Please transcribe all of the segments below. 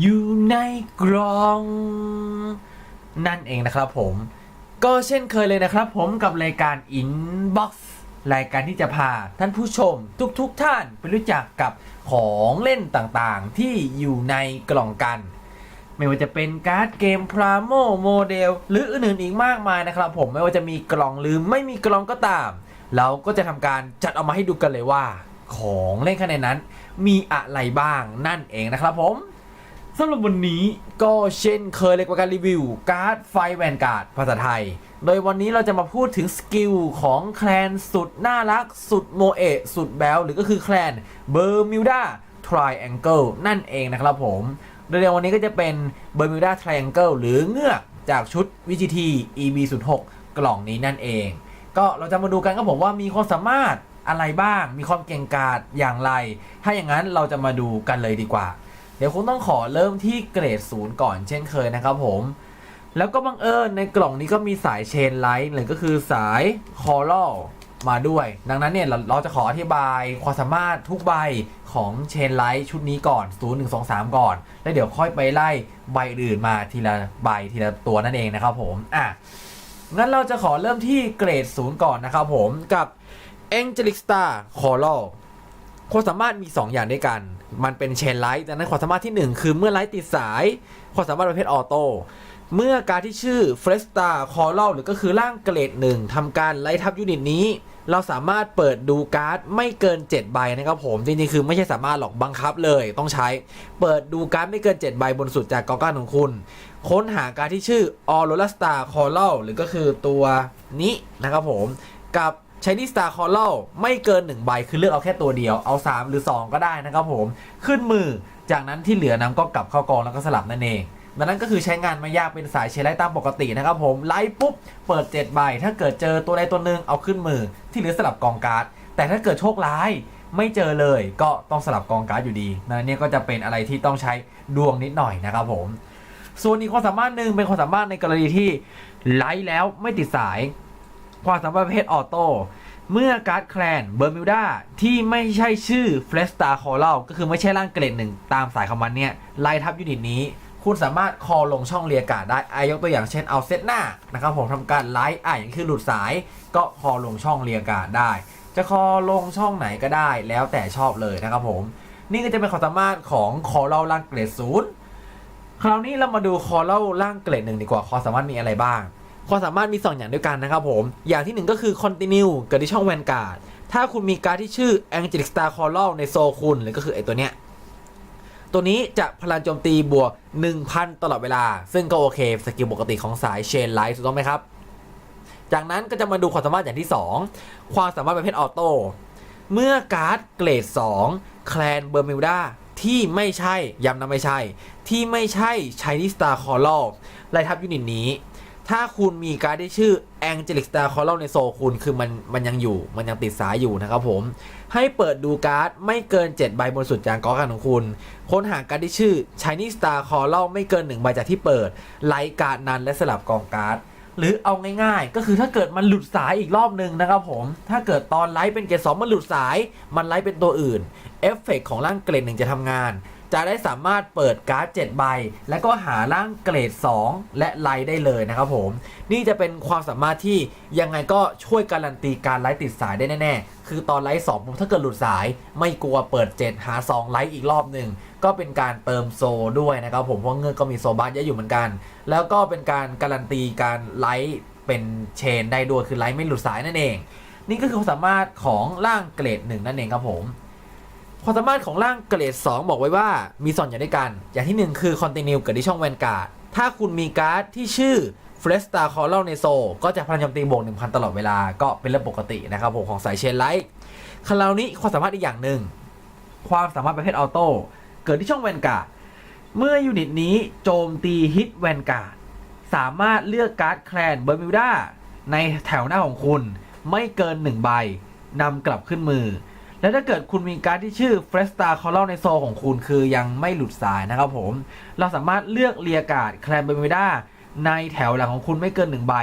อยู่ในกล่อง นั่นเองนะครับผม ก็เช่นเคยเลยนะครับผมกับรายการ Inbox รายการที่จะพาท่านผู้ชมทุกๆทท่านไปรู้จักกับของเล่นต่างๆ ที่อยู่ในกล่องกัน ไม่ว่าจะเป็นการ์ดเกมพรามโมโมเดลหรืออื่นๆอีกมากมายนะครับผมไม่ว่าจะมีกล่องหรือไม่มีกล่องก็ตาม เราก็จะทำการจัดเอามาให้ดูกันเลยว่า ของเล่นข้างในนั้น มีอะไรบ้างนั่นเองนะครับผม สำหรับวันนี้ก็เช่นเคยเลยกับการรีวิว การ์ดไฟแวนการ์ดภาษาไทย โดยวันนี้เราจะมาพูดถึงสกิลของแคลนสุดน่ารัก สุดโมเอะสุดแบลหรือก็คือแคลนเบอร์มิวดาทริแองเกิลนั่นเองนะครับผม โดยในวันนี้ก็จะเป็น Bermuda Triangle หรือเงือกจากชุด VGT EB06 กล่องนี้นั่นเอง ก็เราจะมาดูกันครับผมว่ามีความสามารถอะไรบ้าง มีความเก่งกาจอย่างไร ถ้าอย่างนั้นเราจะมาดูกันเลยดีกว่า เดี๋ยวคงต้องขอเริ่มที่เกรดศูนย์ก่อนเช่นเคยนะครับผม แล้วก็บังเอิญในกล่องนี้ก็มีสายเชนไลท์หรือก็คือสายคอรัลมาด้วย ดังนั้นเนี่ยเราเราจะขออธิบายความสามารถทุกใบของเชนไลท์ชุดนี้ก่อน 0 1 2 3 ก่อน แล้วเดี๋ยวค่อยไปไล่ใบอื่นมาทีละใบทีละตัวนั่นเองนะครับผมอะงั้นเราจะขอเริ่มที่เกรดศูนย์ก่อนนะครับผมกับ Angelic Star Coral ความสามารถมี 2 อย่างด้วยกัน มันเป็นเชนไลท์ดังนั้นความสามารถทีหนึ่1 คือเมื่อไลท์ติดสาย ความสามารถประเภทออโต้ เมื่อการที่ชื่อ f r e s t a c o r a l หรือก็คือร่างเกรดหนึ่งทำการไล่ทับยูนิตนี้ เราสามารถเปิดดูการ์ดไม่เกิน 7 ใบนะครับผม จริงๆ คือไม่ใช่สามารถหรอกบังคับเลย ต้องใช้ เปิดดูการ์ดไม่เกิน 7 ใบบนสุดจากกองการของคุณ ค้นหาการดที่ชื่อ Aurora Star Coral หรือก็คือตัวนี้นะครับผม กับ Shiny Star Coral ไม่เกิน 1 ใบ คือเลือกเอาแค่ตัวเดียว เอา 3 หรือ 2 ก็ได้นะครับผม ขึ้นมือ จากนั้นที่เหลือนำก็กลับเข้ากองแล้วก็สลับนั่นเองดังนั้นก็คือใช้งานไม่ยากเป็นสายเชลไลท์ตามปกตินะครับผม ไล่ปุ๊บ เปิด 7 ใบ ถ้าเกิดเจอตัวใดตัวหนึ่งเอาขึ้นมือ ที่เหลือสลับกองการ์ด แต่ถ้าเกิดโชคร้ายไม่เจอเลยก็ต้องสลับกองการ์ดอยู่ดีนะเนี่ยก็จะเป็นอะไรที่ต้องใช้ดวงนิดหน่อยนะครับผม ส่วนอีกความสามารถหนึ่งเป็นความสามารถในกรณีที่ไลท์แล้วไม่ติดสาย ความสามารถประเภทออโต้เมื่อการ์ดแคลนเบอร์มิวดาที่ไม่ใช่ชื่อเฟลสตาคอรัลก็คือไม่ใช่ร่างเกรดหนึ่งตามสายของมันเนี่ยไล่ทับยูนิตนี้ คุณสามารถคอลงช่องเรียการ์ดได้อายกตัวอย่างเช่นเอาเซตหน้านะครับผมทำการไลท์อะอย่างคือหลุดสาย ก็คอลงช่องเรียการ์ดได้ จะคอลงช่องไหนก็ได้ แล้วแต่ชอบเลยนะครับผม นี่ก็จะเป็นความสามารถของคอรัลร่างเกรดศูนย์คราวนี้เรามาดูคอเล่าร่างเกรดหนึ่งดีกว่าความสามารถมีอะไรบ้าง ความสามารถมี 2 อย่างด้วยกันนะครับผม อย่างที่ 1 ก็คือ continue เกิดที่ช่องแวนการ์ดถ้าคุณมีการดที่ชื่อ angelic star coral ในโซคุณหรือก็คือไอตัวเนี้ย ตัวนี้จะพลังโจมตีบวก 1,000 ตลอดเวลา ซึ่งก็โอเค สกิลปกติของสายเชนไลท์ถูกต้องไหมครับ จากนั้นก็จะมาดูความสามารถอย่างที่ 2 ความสามารถประเภทออโต้ เมื่อการ์ดเกรด 2 แคลนเบอร์มิวดาที่ไม่ใช่ย้ำนะไม่ใช่ ที่ไม่ใช่ Chinese Star Coral ไล่ทับยูนิตนี้ ถ้าคุณมีการ์ดที่ชื่อ Angelic Star Coral ในโซคุณคือมันมันยังอยู่มันยังติดสายอยู่นะครับผม ให้เปิดดูการ์ดไม่เกิน 7 ใบบนสุดจานกอกันของคุณ ค้นหาการ์ดที่ชื่อ Chinese Star Coral ไม่เกิน 1 ใบจากที่เปิด ไลท์การ์ดนั้นและสลับกองการ์ดหรือเอาง่ายๆ ก็คือถ้าเกิดมันหลุดสายอีกรอบหนึ่งนะครับผม ถ้าเกิดตอนไลฟ์เป็นเกรดสองมันหลุดสาย มันไลฟ์เป็นตัวอื่น เอฟเฟกต์ของร่างเกรดหนึ่งจะทำงาน จะได้สามารถเปิดการ์ด 7 ใบ แล้วก็หาร่างเกรด 2 และไลฟ์ได้เลยนะครับผม นี่จะเป็นความสามารถที่ยังไงก็ช่วยการันตีการไลฟ์ติดสายได้แน่ ๆ คือตอนไลฟ์สองถ้าเกิดหลุดสาย ไม่กลัวเปิด 7 หา 2 ไลฟ์อีกรอบหนึ่ง ก็เป็นการเติมโซด้วยนะครับผม เพราะเงื่อนก็มีโซบาสเยอะอยู่เหมือนกัน แล้วก็เป็นการการันตีการไลฟ์เป็นเชนได้ด้วยคือไลฟ์ไม่หลุดสายนั่นเอง นี่ก็คือความสามารถของร่างเกรดหนึ่งนั่นเองครับผม ความสามารถของร่างเกรด 2 บอกไว้ว่ามีสองอย่างด้วยกัน อย่างที่ 1 คือ Continue เกิดที่ช่องแวนการ์ด ถ้าคุณมีการ์ดที่ชื่อ f r e s t a c o r a l ในโซก็จะพลังโจมตีบวก1,000 ตลอดเวลาก็เป็นเรื่องปกตินะครับผมของสายเชนไลท์คราวนี้ความสามารถอีกอย่างหนึ่งความสามารถประเภทออโต้เกิดที่ช่องแวนการ์ดเมื่อยูนิตนี้โจมตีฮิตแวนการ์ดสามารถเลือกการ์ดแคลนเบอร์มิวดาในแถวหน้าของคุณ ไม่เกินหนึ่งใบนำกลับขึ้นมือ และถ้าเกิดคุณมีการ์ดที่ชื่อเฟรสตาคอลในโซของคุณคือยังไม่หลุดสายนะครับผม เราสามารถเลือกเรียกาดแคลนเบอร์มิวดาในแถวหลังของคุณไม่เกินหนึ่งใบ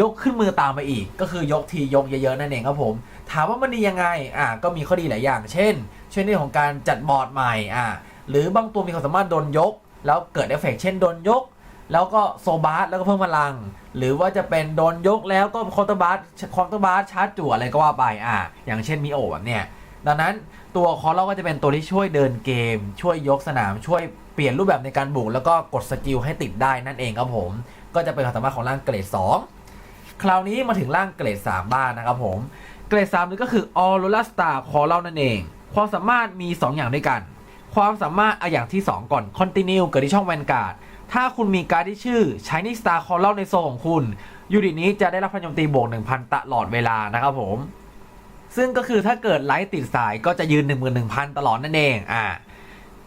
ยกขึ้นมือตามไปอีก ก็คือยกทียกเยอะๆนั่นเองครับผม ถามว่ามันดียังไงอะก็มีข้อดีหลายอย่าง เช่นเช่นเรื่องของการจัดบอร์ดใหม่อะหรือบางตัวมีความสามารถโดนยก แล้วเกิดเอฟเฟกเช่นโดนยก แล้วก็โซบาร์แล้วก็เพิ่มพลัง หรือว่าจะเป็นโดนยกแล้วก็คอนเตอร์บาร์คอนเตอร์บาร์ชาร์จจั่วอะไรก็ว่าไปอะอย่างเช่นมิโอแบบเนี้ย ดังนั้นตัวคอร์เราก็จะเป็นตัวที่ช่วยเดินเกม ช่วยยกสนาม ช่วยเปลี่ยนรูปแบบในการบุกแล้วก็กดสกิลให้ติดได้นั่นเองครับผม ก็จะเป็นความสามารถของร่างเกรด 2 คราวนี้มาถึงร่างเกรด 3 บ้างนะครับผม เกรด3นี่ก็คือ a u r o r a Star คอเรานั่นเอง ความสามารถมี 2 อย่างด้วยกัน ความสามารถเอาอย่างที่ 2 ก่อน Continue เกิดที่ช่องแวนการ์ดถ้าคุณมีการ์ดที่ชื่อ Shiny Star คอเราในโซของคุณยูนิตนี้จะได้รับพลังโจมตีบวก 1,000 ตลอดเวลานะครับผม ซึ่งก็คือถ้าเกิดไลท์ติดสายก็จะยืน 11,000 ตลอดนั่นเองอ่า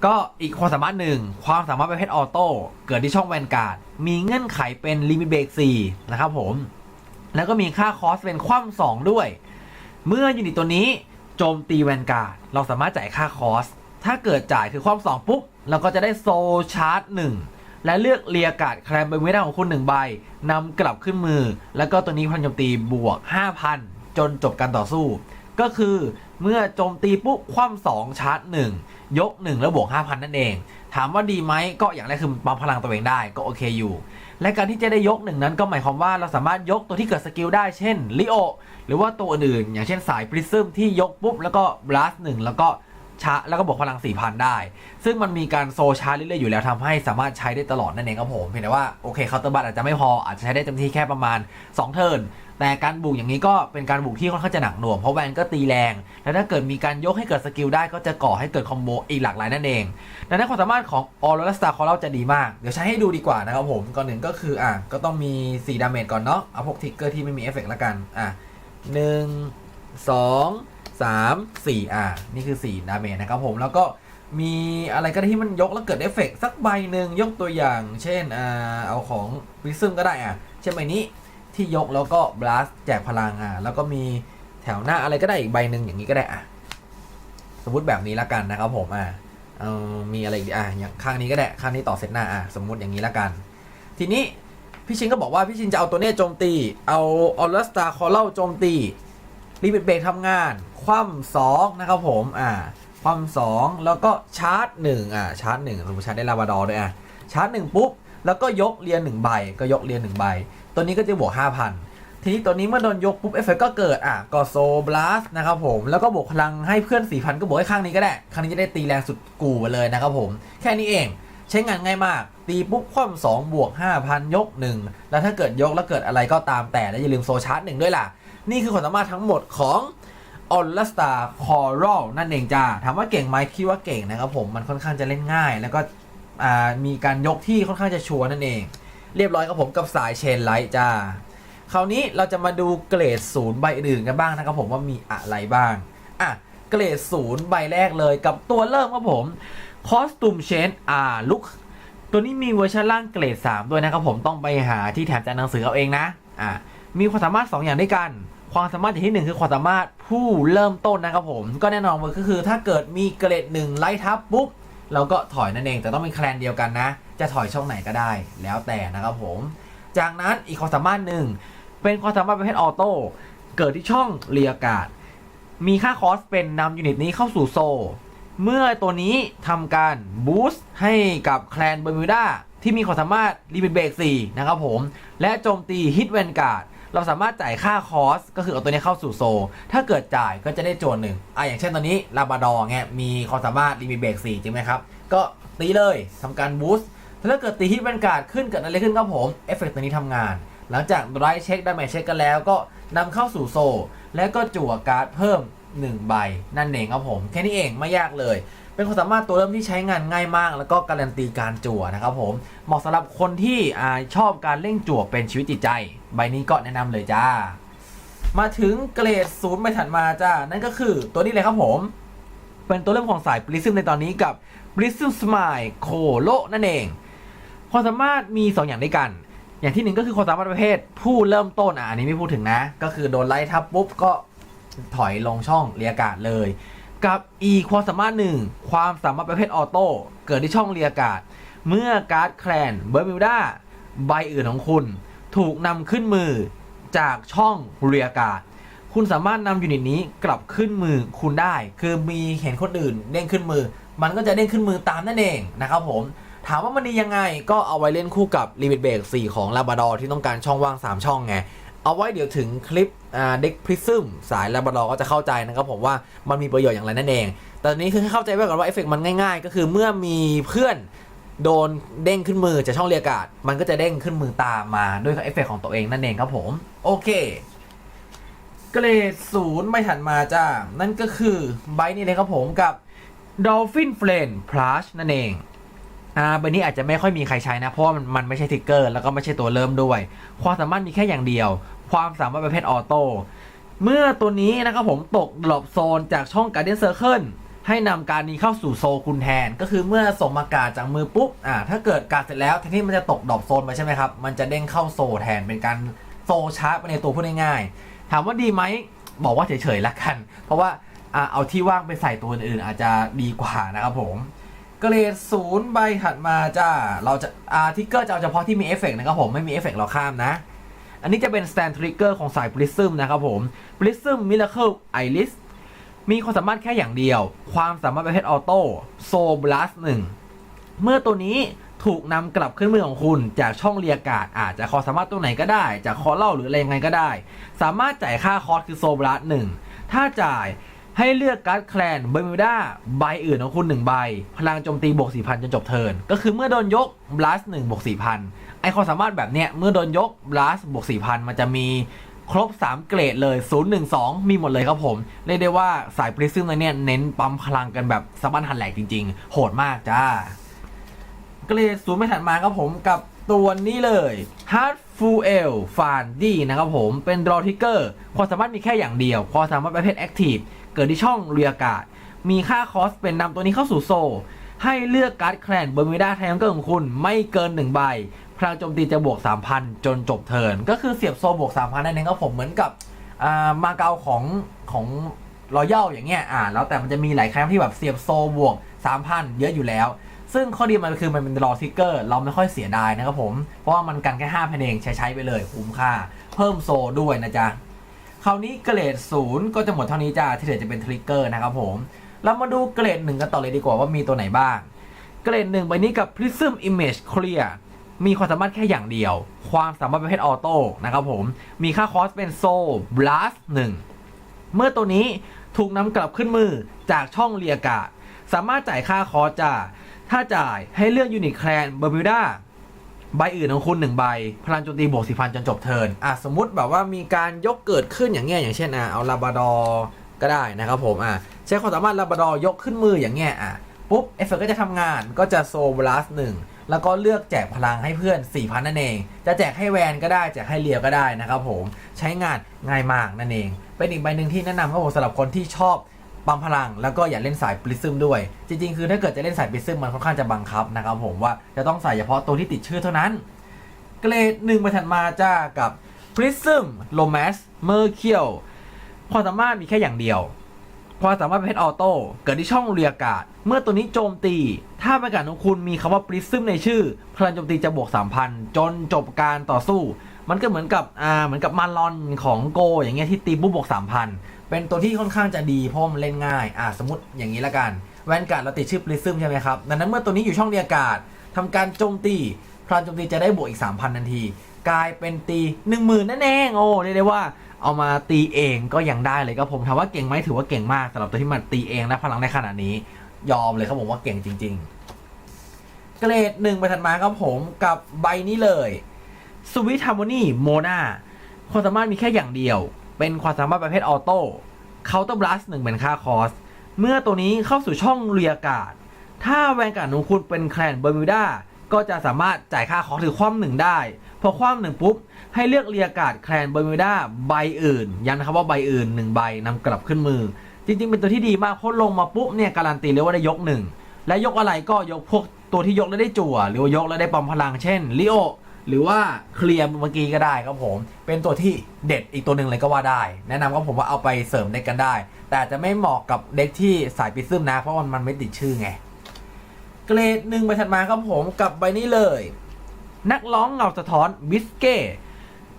ก็อีกความสามารถหนึ่ง ความสามารถประเภทออโต้เกิดที่ช่องแวนการ์ด มีเงื่อนไขเป็นลิมิเบรก4นะครับผม แล้วก็มีค่าคอสเป็นคว่ำสองด้วย เมื่อยูนิตตัวนี้โจมตีแวนการ์ด เราสามารถจ่ายค่าคอส ถ้าเกิดจ่ายคือคว่ำสองปุ๊บ เราก็จะได้โซลชาร์จหนึ่งและเลือกเรียการ์ดแคลมเบอร์มิด้าของคุณหนึ่งใบนำกลับขึ้นมือ แล้วก็ตัวนี้พลังโจมตีบวก 5,000 จนจบการต่อสู้ ก็คือเมื่อโจมตีปุ๊บคว่ำสองชาร์จหนึ่งยก1แล้วบวก5,000นั่นเอง ถามว่าดีไหมก็อย่างแรกคือปั๊มพลังตัวเองได้ก็โอเคอยู่ และการที่จะได้ยกหนึ่งนั้นก็หมายความว่าเราสามารถยกตัวที่เกิดสกิลได้เช่นลิโอหรือว่าตัวอื่นๆอย่างเช่นสายปริซึมที่ยกปุ๊บแล้วก็บลัสหนึ่งแล้วก็ ชาร์จแล้วก็บวกพลัง 4,000 ได้ ซึ่งมันมีการโซชาร์จเรื่อยๆอยู่แล้วทำให้สามารถใช้ได้ตลอดนั่นเองครับผมเพียงแต่ว่าโอเคเคาน์เตอร์บัตอาจจะไม่พออาจจะใช้ได้เต็มที่แค่ประมาณ 2 เทิร์นแต่การบุกอย่างนี้ก็เป็นการบุกที่ค่อนข้างจะหนักหน่วงเพราะแวนก็ตีแรง และถ้าเกิดมีการยกให้เกิดสกิลได้ก็จะก่อให้เกิดคอมโบอีกหลากหลายนั่นเองดังนั้นความสามารถของออโรราสตาร์คอร์เราจะดีมาก เดี๋ยวใช้ให้ดูดีกว่านะครับผมก่อนหนึ่งก็คืออะก็ต้องมี4ดาเมจก่อนเนาะเอาพวกทิกเกอร์ที่ไม่มีเอฟเฟกต์ละกันอะหนึ่งสอง สามสี่อะนี่คือ4ดาเมจนะครับผมแล้วก็มีอะไรก็ได้ที่มันยกแล้วเกิดเอฟเฟกต์สักใบหนึ่งยกตัวอย่าง เช่นอ่าเอาของวิซึมก็ได้อะเช่นใบนี้ที่ยกแล้วก็บลัสแจกพลังอะแล้วก็มีแถวหน้าอะไรก็ได้อีกใบหนึ่งอย่างนี้ก็ได้อะสมมติแบบนี้ละกันนะครับผมอะเออมีอะไรอีกอะอย่างข้างนี้ก็ได้ข้างนี้ต่อเซตหน้าอะสมมติอย่างนี้ละกัน ทีนี้พี่ชินก็บอกว่าพี่ชินจะเอาตัวเนี้ยโจมตี เอาออลสตาคอเล่าโจมตี รีเบทเบรกทำงาน คว่ำสองนะครับผมอ่าคว่ำสองแล้วก็ชาร์จหนึ่งอ่าชาร์จหนึ่งสมมติชาร์จได้ลาบาดอด้วยอะชาร์จหนึ่งปุ๊บแล้วก็ยกเรียนหนึ่งใบก็ยกเรียนหนึ่งใบ ตัวนี้ก็จะบวกห้าพันทีนี้ตัวนี้เมื่อโดนยกปุ๊บเอฟเฟกก็เกิดอะก็โซบลัสนะครับผมแล้วก็บวกพลังให้เพื่อน4,000ก็บวกให้ข้างนี้ก็ได้ข้างนี้จะได้ตีแรงสุดกู่ไปเลยนะครับผม แค่นี้เองใช้งานง่ายมาก ตีปุ๊บคว่ำสองบวก5,000ยก1แล้วถ้าเกิดยกแล้วเกิดอะไรก็ตามแต่แล้วอย่าลืมโซชาร์จหนึ่งด้วยล่ะ นี่คือความสามารถทั้งหมดของออลสตาคอรัลนั่นเองจ้าถามว่าเก่งไหมคิดว่าเก่งนะครับผมมันค่อนข้างจะเล่นง่าย แล้วก็มีการยกที่ค่อนข้างจะชัวร์นั่นเอง เรียบร้อยครับผมกับสายเชนไลท์จ้าคราวนี้เราจะมาดูเกรดศูนย์ใบอื่นกันบ้างนะครับผมว่ามีอะไรบ้างอะเกรดศูนย์ใบแรกเลยกับตัวเริ่มครับผมคอสตูมเชนอ่าลุกตัวนี้มีเวอร์ชันล่างเกรด 3 ด้วยนะครับผมต้องไปหาที่แถมจากหนังสือเอาเองนะอะ มีความสามารถ 2 อย่างด้วยกัน ความสามารถอย่างที่ 1 คือความสามารถผู้เริ่มต้นนะครับผม ก็แน่นอนก็คือถ้าเกิดมีเกรดหนึ่งไล่ทับปุ๊บเราก็ถอยนั่นเอง แต่ต้องเป็นแคลนเดียวกันนะ จะถอยช่องไหนก็ได้แล้วแต่นะครับผม จากนั้นอีกความสามารถหนึ่งเป็นความสามารถประเภทออโต้เกิดที่ช่องเรียกาดมีค่าคอสเป็นนำยูนิตนี้เข้าสู่โซ เมื่อตัวนี้ทำการบูสต์ให้กับแคลนเบอร์มิวดาที่มีความสามารถรีเบนเบรก4นะครับผม และโจมตีฮิตแวนการ์ด เราสามารถจ่ายค่าคอสก็คือเอาตัวนี้เข้าสู่โซ ถ้าเกิดจ่ายก็จะได้โจนหนึ่งอะอย่างเช่นตอนนี้ลาบาดอร์เงี้ยมีความสามารถรีเบนเบรก4จริงไหมครับ ก็ตีเลยทำการบูสต์ถ้าเกิดตีฮิตแวนการ์ดขึ้นเกิดอะไรขึ้นครับผมเอฟเฟกต์ตัวนี้ทำงาน หลังจากไรเช็คดาเมจเช็คกันแล้วก็นำเข้าสู่โซ แล้วก็จั่วการ์ดเพิ่ม 1 ใบ นั่นเองครับผม แค่นี้เองไม่ยากเลย เป็นความสามารถตัวเริ่มที่ใช้งานง่ายมาก แล้วก็การันตีการจั่วนะครับผมเหมาะสำหรับคนที่อชอบการเล่งจั่วเป็นชีวิตจิตใจ ใบนี้ก็แนะนำเลยจ้า มาถึงเกรดศูนย์ไปถัดมาจ้า นั่นก็คือตัวนี้เลยครับผม เป็นตัวเริ่มของสายปริซึมในตอนนี้กับปริซึมสมายโคโลนั่นเองความสามารถมี 2 อย่างด้วยกัน อย่างที่หนึ่งก็คือความสามารถประเภท ผู้เริ่มต้นอะอันนี้ไม่พูดถึงนะ ก็คือโดนไล่ทับปุ๊บก็ถอยลงช่องเรียกอากาศเลย กับอีความสามารถหนึ่งความสามารถประเภทออโต้เกิดที่ช่องเรียกอากาศ เมื่อการ์ดแคลนเบอร์มิวดาใบอื่นของคุณ ถูกนำขึ้นมือจากช่องเรียกอากาศ คุณสามารถนำยูนิตนี้กลับขึ้นมือคุณได้ คือมีเห็นคนอื่นเด้งขึ้นมือ มันก็จะเด้งขึ้นมือตามนั่นเองนะครับผมถามว่ามันดียังไงก็เอาไว้เล่นคู่กับ Limit Break 4ของ Labrador ที่ต้องการช่องว่าง 3 ช่องไง เอาไว้เดี๋ยวถึงคลิปเด็กพริซึมสาย Labrador ก็จะเข้าใจนะครับผมว่ามันมีประโยชน์อย่างไรนั่นเอง แต่ตอนนี้คือให้เข้าใจไว้ก่อนว่าเอฟเฟกมันง่ายๆ ก็คือเมื่อมีเพื่อนโดนเด้งขึ้นมือจากช่องเรียกอากาศ มันก็จะเด้งขึ้นมือตามมาด้วยเอฟเฟกของตัวเองนั่นเองครับผม โอเคเกรดศูนย์ไม่ถัดมาจ้า นั่นก็คือใบนี้เลยครับผมกับ Dolphin Flame Plus นั่นเองอ่าใบนี้อาจจะไม่ค่อยมีใครใช้นะ เพราะมันมันไม่ใช่ทิกเกอร์ แล้วก็ไม่ใช่ตัวเริ่มด้วย ความสามารถมีแค่อย่างเดียว ความสามารถประเภทออโต้เมื่อตัวนี้นะครับผมตกดรอปโซนจากช่อง Guardian Circle ให้นำการนี้เข้าสู่โซคุณแทน ก็คือเมื่อส่งมากาศจากมือปุ๊บอ่าถ้าเกิดการเสร็จแล้วแทนที่มันจะตกดรอปโซนไปใช่ไหมครับ มันจะเด้งเข้าโซแทนเป็นการโซชาร์จไปในตัวพูดง่ายๆถามว่าดีไหมบอกว่าเฉยๆละกัน เพราะว่าอ่าเอาที่ว่างไปใส่ตัวอื่นๆอาจจะดีกว่านะครับผมเกรดศูนย์ใบถัดมาจ้าเราจะอ่าทิกเกอร์จะเอาเฉพาะที่มีเอฟเฟกต์นะครับผมไม่มีเอฟเฟกต์เราข้ามนะ อันนี้จะเป็น stand trigger ของสาย Prism นะครับผม Prism Miracle Iris มีความสามารถแค่อย่างเดียว ความสามารถประเภทออโต้ Soul Blast 1เมื่อตัวนี้ถูกนำกลับขึ้นมือของคุณจากช่องเรียการ์ดอาจจะคอสามารถตัวไหนก็ได้ จากคอเล่าหรืออะไรยังไงก็ได้ สามารถจ่ายค่าคอสคือ Soul Blast 1ถ้าจ่ายให้เลือกการ์ดแคลนเบอร์มิวดาใบอื่นของคุณ 1 ใบ พลังโจมตีบวก4,000 จนจบเทิร์นก็คือเมื่อโดนยก Blast 1บวก4,000 ไอความสามารถแบบเนี้ยเมื่อโดนยก blast บวก 4,000 มันจะมีครบ 3 เกรดเลย 0 1 2 มีหมดเลยครับผม เรียกได้ว่าสายปริซึมเนี่ยเน้นปั๊มพลังกันแบบสะบั้นหันแหลกจริงๆ โหดมากจ้า เกรดศูนย์ไม่ถัดมาครับผมกับตัวนี้เลย Hard fuel f a n d y นะครับผม เป็น Draw Trigger ความสามารถมีแค่อย่างเดียว ความสามารถประเภท Active เกิดที่ช่องเรียกาศ มีค่าคอสเป็นนำตัวนี้เข้าสู่โซให้เลือกการ์ดแคลนเบอร์มิวดาไทยองเกิลของคุณไม่เกิน 1 ใบ ลังโจมตีจะบวก 3,000 จนจบเทิร์นก็คือเสียบโซบวก 3,000นั่นเองครับผมเหมือนกับอ่ามาเกาของของรอยัลอย่างเงี้ยอ่าแล้วแต่มันจะมีหลายครั้งที่แบบเสียบโซบวก 3,000 เยอะอยู่แล้ว ซึ่งข้อดีมันคือมันเป็นรอทิกเกอร์เราไม่ค่อยเสียดายนะครับผม เพราะว่ามันกันแค่5พันเองใช้ใช้ไปเลยคุ้มค่า เพิ่มโซด้วยนะจ๊ะคราวนี้เกรดศูนย์ก็จะหมดเท่านี้จ้าที่เหลือจะเป็นทริกเกอร์นะครับผมเรามาดูเกรดหนึ่งกันต่อเลยดีกว่าว่ามีตัวไหนบ้าง เกรดหนึ่งใบนี้กับ Prism Image Clear มีความสามารถแค่อย่างเดียว ความสามารถประเภทออโต้นะครับผม มีค่าคอสเป็นโซ Blast 1เมื่อตัวนี้ถูกนำกลับขึ้นมือจากช่องเรียกาศ สามารถจ่ายค่าคอสจ้าถ้าจ่ายให้เลือกยูนิตแคลนเบอร์มิวดาใบอื่นของคุณหนึ่งใบ พลังโจมตีบวกสี่พันจนจบเทิร์นอะสมมติแบบว่ามีการยกเกิดขึ้นอย่างเงี้ยอย่างเช่นอะเอาลาบาดอก็ได้นะครับผมอะใช้ความสามารถลาบาดอยกขึ้นมืออย่างเงี้ยอะปุ๊บเอฟเฟกก็จะทำงานก็จะโซบลัสหนึ่ง แล้วก็เลือกแจกพลังให้เพื่อน 4,000 นั่นเอง จะแจกให้แวนก็ได้ แจกให้เลียวก็ได้นะครับผมใช้งานง่ายมากนั่นเอง เป็นอีกใบหนึ่งที่แนะนำครับผมสำหรับคนที่ชอบปั๊มพลังแล้วก็อย่าเล่นสายปริซึมด้วย จริงๆ คือถ้าเกิดจะเล่นสายปริซึมมันค่อนข้างจะบังคับนะครับผมว่าจะต้องใส่เฉพาะตัวที่ติดชื่อเท่านั้น เกรดหนึ่งมาถัดมาจ้ากับ Prism l o m a s Mercurial ความสามารถมีแค่อย่างเดียว ความสามารถประเภทออโต้เกิดที่ช่องเรียกาศ เมื่อตัวนี้โจมตี ถ้าประกาศของคุณมีคำว่า Prism ในชื่อ พลังโจมตีจะบวก 3,000 จนจบการต่อสู้ มันก็เหมือนกับอ่าเหมือนกับมาลอนของโก อย่างเงี้ยที่ตีปุ๊บบวก 3,000 เป็นตัวที่ค่อนข้างจะดีเพราะมันเล่นง่ายอ่าสมมติอย่างนี้ละกัน แวนการ์ดเราติดชื่อ Prism ใช่ไหมครับดังนั้นเมื่อตัวนี้อยู่ช่องเรียกาศทำการโจมตีพลังโจมตีจะได้บวกอีก 3,000ทันที กลายเป็นตี 10,000นั่นเองโอ้เรียกได้ว่า เอามาตีเองก็ยังได้เลยครับผมถามว่าเก่งไหมถือว่าเก่งมากสำหรับตัวที่มันตีเองและพลังได้ขนาดนี้ ยอมเลยครับผมว่าเก่งจริง ๆ เกรดหนึ่งไปถัดมาครับผมกับใบนี้เลยสวิตฮาร์โมนีโมนาความสามารถมีแค่อย่างเดียว เป็นความสามารถประเภทออโต้เคาน์เตอร์บลัสหนึ่งเป็นค่าคอส เมื่อตัวนี้เข้าสู่ช่องเรียกาศ ถ้าแวนการ์ดของคุณเป็นแคลนเบอร์มิวดาก็จะสามารถจ่ายค่าคอสหรือคว่ำหนึ่งได้ พอคว่ำหนึ่งปุ๊บ ให้เลือกเรียกาศแคลนเบอร์มิวดาใบอื่น ย้ำนะครับว่าใบอื่นหนึ่งใบนำกลับขึ้นมือ จริง ๆ เป็นตัวที่ดีมากเพราะลงมาปุ๊บเนี่ยการันตีเลยว่าได้ยกหนึ่งและยกอะไรก็ยกพวกตัวที่ยกแล้วได้จั่ว หรือว่ายกแล้วได้ปอมพลังเช่นลิโอหรือว่าเคลียร์เมื่อกี้ก็ได้ครับผม เป็นตัวที่เด็ดอีกตัวหนึ่งเลยก็ว่าได้ แนะนำก็ผมว่าเอาไปเสริมเด็กกันได้ แต่จจะไม่เหมาะกับเด็กที่สายปิซึมนะ เพราะมันมันไม่ติดชื่อไง เกรดหนึ่งไปถัดมาครับผมกับใบนี้เลย นักร้องเงาสะท้อนบิสเก้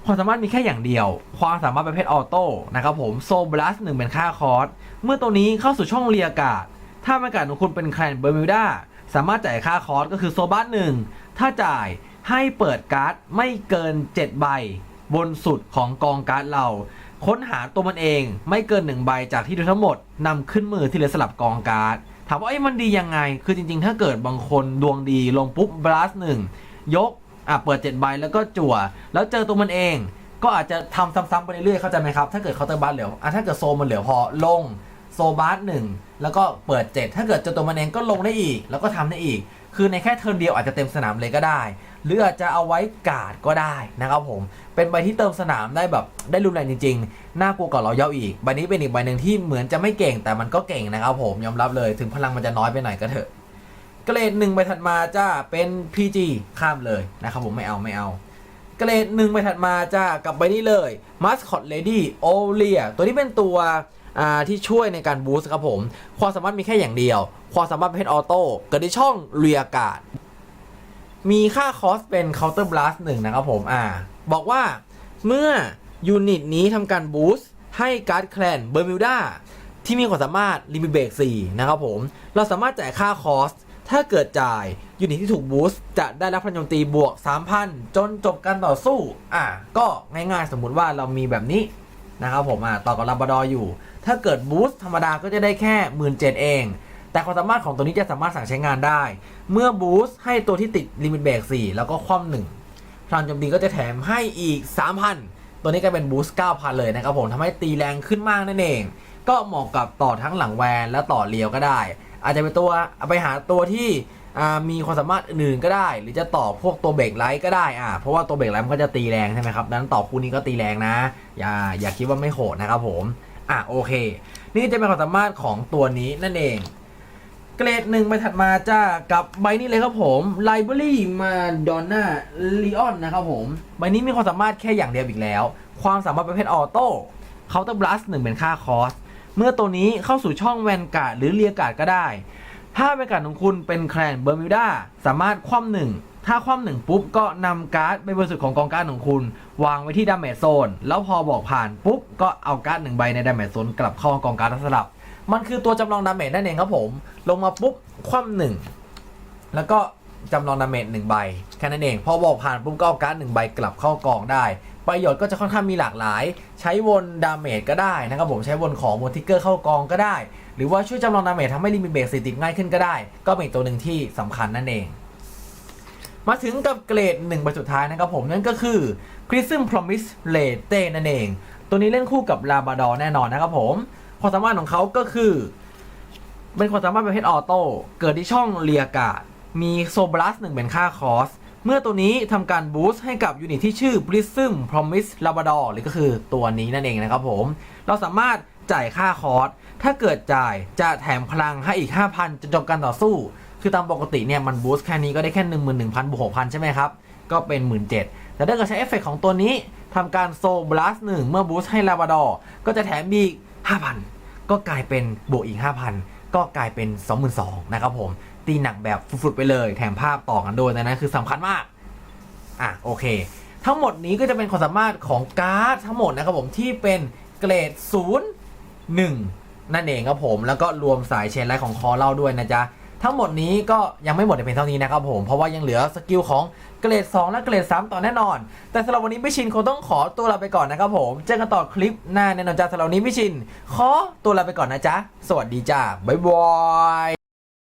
ความสามารถมีแค่อย่างเดียว ความสามารถประเภทออโต้นะครับผมโซบลัสหนึ่งเป็นค่าคอร์ส เมื่อตัวนี้เข้าสู่ช่องเรียกาศ ถ้าบรรยากาศของคุณเป็นแคลนเบอร์มิวดาสามารถจ่ายค่าคอร์สก็คือโซบัสหนึ่งถ้าจ่ายให้เปิดการ์ดไม่เกิน 7 ใบ บนสุดของกองการ์ดเรา ค้นหาตัวมันเองไม่เกิน1ใบจากที่ดูทั้งหมดนำขึ้นมือที่เหลือสลับกองการ์ดถามว่าไอ้มันดียังไง คือจริงๆ ถ้าเกิดบางคนดวงดีลงปุ๊บบลัสหนึ่งยก อะเปิด7ใบแล้วก็จั่ว แล้วเจอตัวมันเอง ก็อาจจะทำซ้ำๆไปเรื่อยๆเข้าใจไหมครับ ถ้าเกิดเคาน์เตอร์บัสเหลืออะถ้าเกิดโซมันเหลือพอลงโซบัสหนึ่งแล้วก็เปิด 7 ถ้าเกิดเจอตัวมันเองก็ลงได้อีก แล้วก็ทำได้อีก คือในแค่เทิร์นเดียวอาจจะเต็มสนามเลยก็ได้ หรืออาจจะเอาไว้กาดก็ได้นะครับผม เป็นใบที่เติมสนามได้แบบได้รุนแรงจริงๆ น่ากลัวกว่าเราเย้าอีก ใบนี้เป็นอีกใบหนึ่งที่เหมือนจะไม่เก่งแต่มันก็เก่งนะครับผมยอมรับเลย ถึงพลังมันจะน้อยไปหน่อยก็เถอะ เกรดหนึ่งไปถัดมาจ้าเป็น PG ข้ามเลยนะครับผมไม่เอาไม่เอาเกรดหนึ่งไปถัดมาจ้ากับใบนี้เลย Mascot Lady o l i a ตัวนี้เป็นตัวที่ช่วยในการบูสต์ครับผม ความสามารถมีแค่อย่างเดียว ความสามารถเป็นออโต้เกิดที่ช่องเรียกาศ มีค่าคอสเป็น Counter Blast หนึ่งนะครับผมอ่าบอกว่าเมื่อยูนิตนี้ทำการบูสต์ให้การ์ดแคลนเบอร์มิวดาที่มีความสามารถลิมิเบรก4นะครับผม เราสามารถจ่ายค่าคอส ถ้าเกิดจ่ายยูนิตที่ถูกบูสต์จะได้รับพลังโจมตีบวก 3,000 จนจบการต่อสู้ อะ ก็ง่ายๆ สมมุติว่าเรามีแบบนี้นะครับผมอะต่อกับลาบดออยู่ ถ้าเกิดบูสต์ธรรมดาก็จะได้แค่17,000เอง แต่ความสามารถของตัวนี้จะสามารถสั่งใช้งานได้ เมื่อบูสต์ให้ตัวที่ติดลิมิตเบรก4แล้วก็คว่ำหนึ่งพลังโจมตีก็จะแถมให้อีก 3,000 ตัวนี้ก็เป็นบูสต์9,000 เลยนะครับผมทำให้ตีแรงขึ้นมากนั่นเอง ก็เหมาะกับต่อทั้งหลังแวนและต่อเลียวก็ได้ อาจจะเป็นตัวเอาไปหาตัวที่มีความสามารถอื่นก็ได้ หรือจะต่อพวกตัวเบรกไลท์ก็ได้อ่าเพราะว่าตัวเบรกไลท์มันก็จะตีแรงใช่ไหมครับดังนั้นต่อคู่นี้ก็ตีแรงนะ อย่าอย่าคิดว่าไม่โหดนะครับผมอะโอเค นี่จะเป็นความสามารถของตัวนี้นั่นเอง เกรดหนึ่งไปถัดมาจ้ากับใบนี้เลยครับผม Library Madonna Leon นะครับผมใบนี้มีความสามารถแค่อย่างเดียวอีกแล้ว ความสามารถประเภทออโต้ Counter Blast หนึ่งเป็นค่าคอส เมื่อตัวนี้เข้าสู่ช่องแวนการ์ดหรือเลียการ์ดก็ได้ ถ้าแวนการ์ดของคุณเป็นแคลนเบอร์มิวดาสามารถคว่ำหนึ่งถ้าคว่ำหนึ่งปุ๊บก็นำการ์ดไปบนสุดของกองการ์ดของคุณ วางไว้ที่ดาเมจโซน แล้วพอบอกผ่านปุ๊บก็เอาการ์ดหนึ่งใบในดาเมจโซนกลับเข้ากองการ์ดสลับ มันคือตัวจำลองดาเมจนั่นเองครับผม ลงมาปุ๊บคว่ำหนึ่งแล้วก็จำลองดาเมจหนึ่งใบแค่นั้นเอง พอบอกผ่านปุ๊บก็เอาการ์ดหนึ่งใบกลับเข้ากองได้ ประโยชน์ก็จะค่อนข้างมีหลากหลาย ใช้วนดาเมจก็ได้นะครับผมใช้วนของวนทิกเกอร์เข้ากองก็ได้ หรือว่าช่วยจำลองดาเมจทำให้ลิมิตเบรกสติดง่ายขึ้นก็ได้ ก็เป็นตัวหนึ่งที่สำคัญนั่นเอง มาถึงกับเกรดหนึ่งใบสุดท้ายนะครับผมนั่นก็คือ c r i s m Promise l a t e นั่นเอง ตัวนี้เล่นคู่กับลาบาดอแน่นอนนะครับผมความสามารถของเขาก็คือ เป็นความสามารถประเภทออโต้เกิดที่ช่องเรียกาดมีโซบลัสหนึ่งเป็นค่าคอส เมื่อตัวนี้ทำการบูสต์ให้กับยูนิตที่ชื่อ Prism Promise Labrador หรือก็คือตัวนี้นั่นเองนะครับผม เราสามารถจ่ายค่าคอร์สถ้าเกิดจ่ายจะแถมพลังให้อีก 5,000 จนจบการต่อสู้ คือตามปกติเนี่ยมันบูสต์แค่นี้ก็ได้แค่ 11,000บวก6,000 ใช่ไหมครับ ก็เป็น 17,000 แต่ถ้าเกิดใช้เอฟเฟกต์ของตัวนี้ทำการโซบลัสหนึ่งเมื่อบูสต์ให้ลาบาดอก็จะแถมอีก 5,000 ก็กลายเป็นบวกอีก 5,000 ก็กลายเป็น 22,000 นะครับผม ตีหนักแบบฟุดๆไปเลย แถมภาพต่อกันโดยนะนะคือสำคัญมาก อะโอเค ทั้งหมดนี้ก็จะเป็นความสามารถของการ์ดทั้งหมดนะครับผมที่เป็นเกรด 0 1 นั่นเองครับผม แล้วก็รวมสายเชนไลท์ของคอเล่าด้วยนะจ๊ะทั้งหมดนี้ก็ยังไม่หมดเพียงเท่านี้นะครับผม เพราะว่ายังเหลือสกิลของเกรด 2 และเกรด 3 ต่อแน่นอน แต่สำหรับวันนี้พี่ชินคงต้องขอตัวลาไปก่อนนะครับผม เจอกันต่อคลิปหน้าแน่นอนจ้าสำหรับวันนี้พี่ชิน ขอตัวลาไปก่อนนะจ๊ะ สวัสดีจ้า บ๊ายบาย